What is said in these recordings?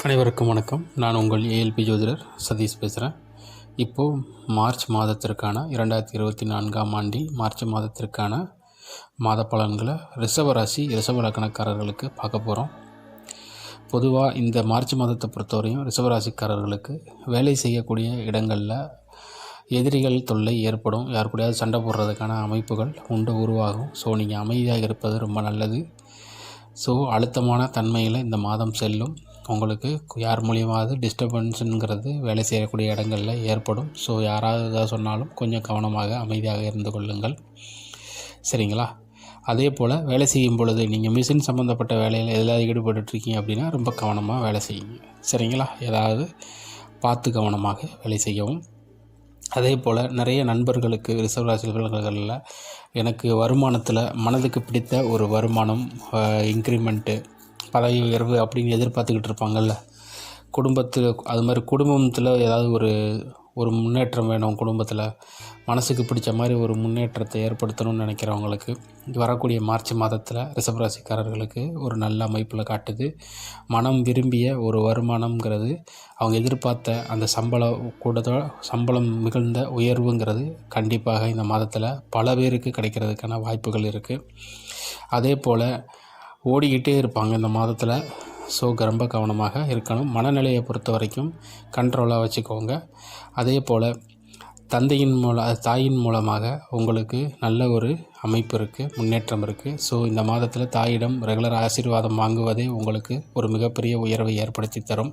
அனைவருக்கும் வணக்கம். நான் உங்கள் ஏஎல்பி ஜோதிடர் சதீஷ் பேசுகிறேன் இப்போது மார்ச் மாதத்திற்கான இரண்டாயிரத்தி இருபத்தி நான்காம் ஆண்டில் மார்ச் மாதத்திற்கான மாத பலன்களை ரிஷப ராசி ரிஷப லக்கணக்காரர்களுக்கு பார்க்க போகிறோம் பொதுவாக இந்த மார்ச் மாதத்தை பொறுத்தவரையும் ரிஷப ராசிக்காரர்களுக்கு வேலை செய்யக்கூடிய இடங்களில் எதிரிகள் தொல்லை ஏற்படும். யார் கூடயாவது சண்டை போடுறதுக்கான அமைப்புகள் உண்டு உருவாகும். ஸோ நீங்கள் அமைதியாக இருப்பது ரொம்ப நல்லது. ஸோ அழுத்தமான தன்மையில் இந்த மாதம் செல்லும். உங்களுக்கு யார் மூலியமாவது டிஸ்டர்பன்ஸுங்கிறது வேலை செய்யக்கூடிய இடங்களில் ஏற்படும். ஸோ யாராவது ஏதாவது சொன்னாலும் கொஞ்சம் கவனமாக அமைதியாக இருந்து கொள்ளுங்கள். சரிங்களா? அதே போல் வேலை செய்யும் பொழுது நீங்கள் மிஷின் சம்மந்தப்பட்ட வேலையில் எதாவது ஈடுபட்டுருக்கீங்க அப்படின்னா ரொம்ப கவனமாக வேலை செய்யுங்க. சரிங்களா? ஏதாவது பார்த்து கவனமாக வேலை செய்யவும். அதே போல் நிறைய நண்பர்களுக்கு ரிசர்வ் ராசிகளில் எனக்கு வருமானத்தில் மனதுக்கு பிடித்த ஒரு வருமானம் இன்க்ரிமெண்ட்டு பதவி உயர்வு அப்படின்னு எதிர்பார்த்துக்கிட்டு இருப்பாங்கள்ல குடும்பத்தில் அது மாதிரி குடும்பத்தில் ஏதாவது ஒரு ஒரு முன்னேற்றம் வேணும் குடும்பத்தில். மனசுக்கு பிடிச்ச மாதிரி ஒரு முன்னேற்றத்தை ஏற்படுத்தணும்னு நினைக்கிறவங்களுக்கு வரக்கூடிய மார்ச் மாதத்தில் ரிசபராசிக்காரர்களுக்கு ஒரு நல்ல அமைப்பில் காட்டுது. மனம் விரும்பிய ஒரு வருமானம்ங்கிறது அவங்க எதிர்பார்த்த அந்த சம்பளம் கூட சம்பளம் மிகுந்த உயர்வுங்கிறது கண்டிப்பாக இந்த மாதத்தில் பல பேருக்கு கிடைக்கிறதுக்கான வாய்ப்புகள் இருக்குது அதே போல் ஓடிக்கிட்டே இருப்பாங்க இந்த மாதத்தில். ஸோ ரொம்ப கவனமாக இருக்கணும். மனநிலையை பொறுத்த வரைக்கும் கண்ட்ரோலாக வச்சுக்கோங்க. அதே போல் தந்தையின் மூல தாயின் மூலமாக உங்களுக்கு நல்ல ஒரு அமைப்பு இருக்குது முன்னேற்றம் இருக்குது ஸோ இந்த மாதத்தில் தாயிடம் ரெகுலர் ஆசீர்வாதம் வாங்குவதே உங்களுக்கு ஒரு மிகப்பெரிய உயர்வை ஏற்படுத்தி தரும்.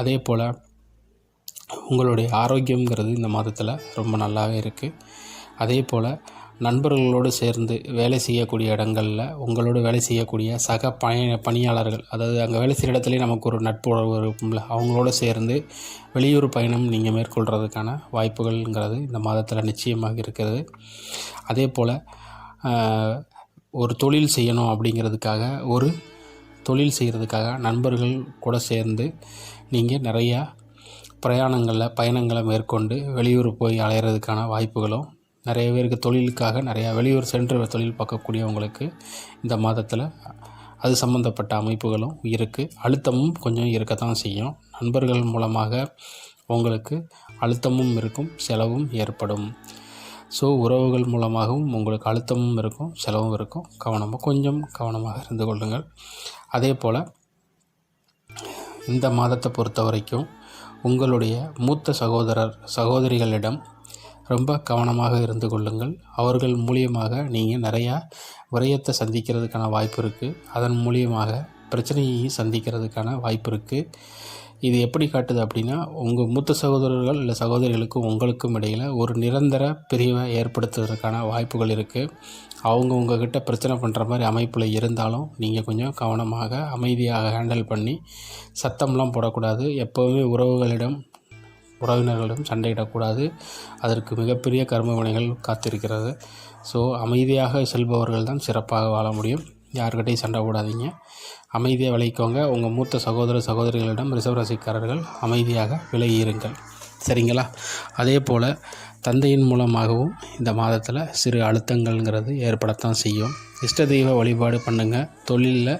அதே போல் உங்களுடைய ஆரோக்கியங்கிறது இந்த மாதத்தில் ரொம்ப நல்லாவே இருக்குது அதே போல் நண்பர்களோடு சேர்ந்து வேலை செய்யக்கூடிய இடங்களில் உங்களோடு வேலை செய்யக்கூடிய சக பணி பணியாளர்கள் அதாவது அங்கே வேலை செய்கிற இடத்துலையே நமக்கு ஒரு நட்பு உறவு இருக்கும்ல அவங்களோட சேர்ந்து வெளியூர் பயணம் நீங்கள் மேற்கொள்கிறதுக்கான வாய்ப்புகள்ங்கிறது இந்த மாதத்தில் நிச்சயமாக இருக்கிறது. அதே போல் ஒரு தொழில் செய்யணும் அப்படிங்கிறதுக்காக ஒரு தொழில் செய்கிறதுக்காக நண்பர்கள் கூட சேர்ந்து நீங்கள் நிறையா பிரயாணங்களில் பயணங்களை மேற்கொண்டு வெளியூர் போய் அலையிறதுக்கான வாய்ப்புகளும் நிறைய பேருக்கு தொழிலுக்காக நிறையா வெளியூர் சென்று தொழில் பார்க்கக்கூடியவங்களுக்கு இந்த மாதத்தில் அது சம்மந்தப்பட்ட அமைப்புகளும் இருக்குது அழுத்தமும் கொஞ்சம் இருக்கத்தான் செய்யும். நண்பர்கள் மூலமாக உங்களுக்கு அழுத்தமும் இருக்கும் செலவும் ஏற்படும். ஸோ உறவுகள் மூலமாகவும் உங்களுக்கு அழுத்தமும் இருக்கும் செலவும் இருக்கும். கவனமாக கொஞ்சம் கவனமாக இருந்து கொள்ளுங்கள். அதே போல் இந்த மாதத்தை பொறுத்த வரைக்கும் உங்களுடைய மூத்த சகோதரர் சகோதரிகளிடம் ரொம்ப கவனமாக இருந்து கொள்ளுங்கள். அவர்கள் மூலியமாக நீங்கள் நிறையா விரயத்தை சந்திக்கிறதுக்கான வாய்ப்பு இருக்குது அதன் மூலியமாக பிரச்சனையை சந்திக்கிறதுக்கான வாய்ப்பு இருக்குது இது எப்படி காட்டுது அப்படின்னா உங்கள் மூத்த சகோதரர்கள் இல்லை சகோதரிகளுக்கும் உங்களுக்கும் இடையில் ஒரு நிரந்தர பிரிவை ஏற்படுத்துவதற்கான வாய்ப்புகள் இருக்குது அவங்க உங்ககிட்ட பிரச்சனை பண்ணுற மாதிரி அமைப்பில் இருந்தாலும் நீங்கள் கொஞ்சம் கவனமாக அமைதியாக ஹேண்டில் பண்ணி சத்தம்லாம் போடக்கூடாது. எப்போவுமே உறவுகளிடம் உறவினர்களிடம் சண்டையிடக்கூடாது. அதற்கு மிகப்பெரிய கர்ம வினைகள் காத்திருக்கிறது. ஸோ அமைதியாக செல்பவர்கள் தான் சிறப்பாக வாழ முடியும். யாருக்கிட்டையும் சண்டை போடாதீங்க. அமைதியாக விளைக்கோங்க உங்கள் மூத்த சகோதர சகோதரிகளிடம் ரிசர்வராசிக்காரர்கள் அமைதியாக விலகியிருங்கள். சரிங்களா? அதே போல் தந்தையின் மூலமாகவும் இந்த மாதத்தில் சிறு அழுத்தங்கள்ங்கிறது ஏற்படத்தான் செய்யும். இஷ்ட தெய்வ வழிபாடு பண்ணுங்கள் தொழிலில்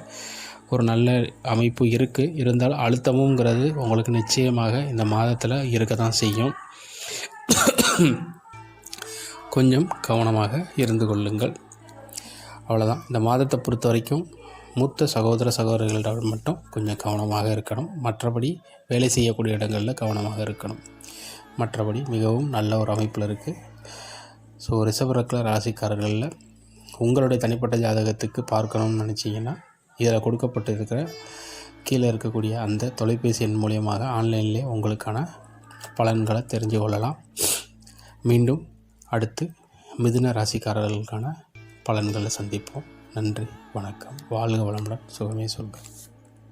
ஒரு நல்ல அமைப்பு இருக்குது இருந்தால் அழுத்தமுங்கிறது உங்களுக்கு நிச்சயமாக இந்த மாதத்தில் இருக்க தான் செய்யும். கொஞ்சம் கவனமாக இருந்து கொள்ளுங்கள். அவ்வளோதான் இந்த மாதத்தை பொறுத்த வரைக்கும் மூத்த சகோதர சகோதரிகளிடம் மட்டும் கொஞ்சம் கவனமாக இருக்கணும். மற்றபடி வேலை செய்யக்கூடிய இடங்களில் கவனமாக இருக்கணும். மற்றபடி மிகவும் நல்ல ஒரு அமைப்பில் இருக்குது ஸோ ரிஷபரக்கில் ராசிக்காரர்களில் உங்களுடைய தனிப்பட்ட ஜாதகத்துக்கு பார்க்கணும்னு நினச்சிங்கன்னா இதில் கொடுக்கப்பட்டிருக்கிற கீழே இருக்கக்கூடிய அந்த தொலைபேசி எண் மூலியமாக ஆன்லைன்லேயே உங்களுக்கான பலன்களை தெரிஞ்சு கொள்ளலாம். மீண்டும் அடுத்து மிதுன ராசிக்காரர்களுக்கான பலன்களை சந்திப்போம். நன்றி வணக்கம். வாழ்க வளமுடன். சுகமே சொல்க.